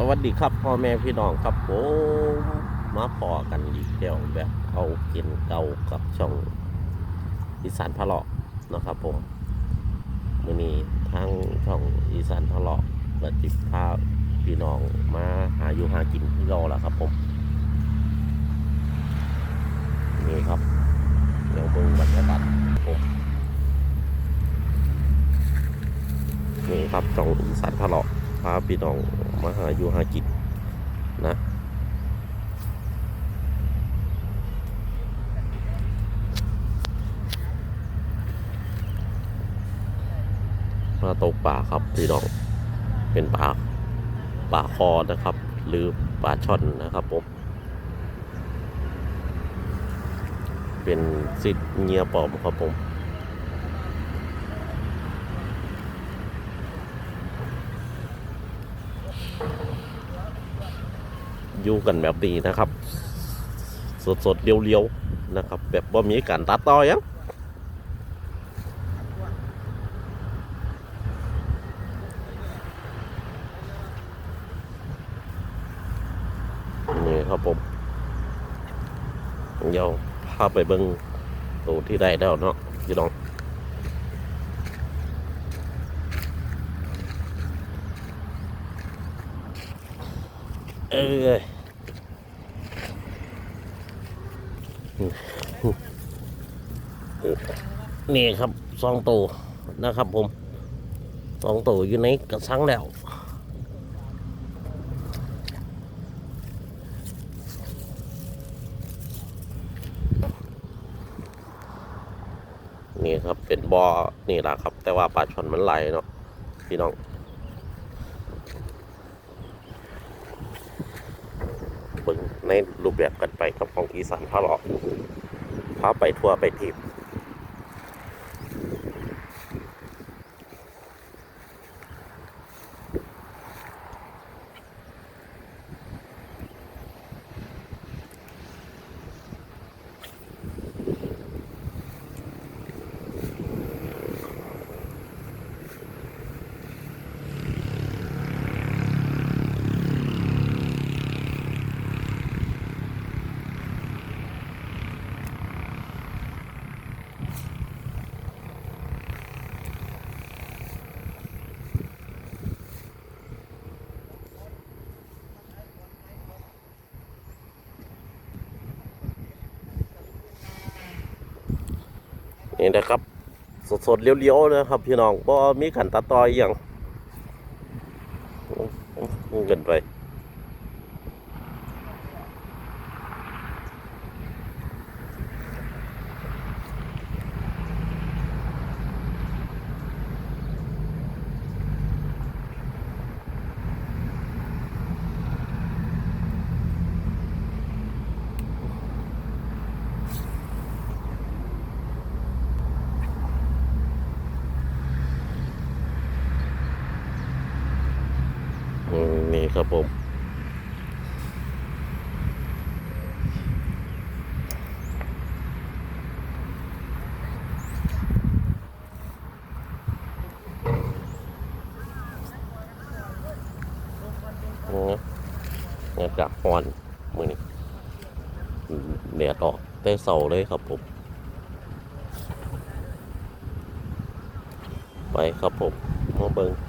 สวัสดีครับพ่อแม่พี่น้องครับผมมาพอกันอีกเดียวแบบเอากินเก่ากับช่องอีสานพะเลาะนะครับผมมื่อนี้ทางช่องอีสานพะเลาะเปิดจิบพาพี่น้องมาหาอยู่หากินที่เราแล้วครับผมนี่ครับเดี๋ยวเบิ่งบรรยากาศผมนี่ครับช่องอีสานพะเลาะาพี่น้องมาหาอยู่หากินนะมาตกป่าครับพี่น้องเป็นป่าป่าคอนะครับ หรือป่าช่อนนะครับผมเป็นสิทธิ์เงียปลอมครับผม อยู่กันแบบนี้นะครับ สดสดๆเรียวๆนะครับ แบบว่ามีการตัดต่อยังนี่ครับผมเดี๋ยวพาไปเบิ้งตัวที่ได้แล้วเนาะพี่น้องเออ นี่ครับสองตัวนะครับผมสองตัวอยู่ในกระสังแล้วนี่ครับเป็นบอ่อนี่แหละครับ แต่ว่าปลาช่อนมันไหลเนาะพี่น้อง เบิ่งในรูปแบบกันไปกับของอีสานพะเลาะพาไปทั่วไปทีบ นี่นะครับ สดๆเลี้ยวๆนะครับ พี่น้องบ่มีขันตาต่อยอย่างเกินไป อืมนี่ ครับผมอืมงานจากฮอนมือนี้อืมแดดออกแต่เสาเลยครับผม ไปครับผมมาเบิง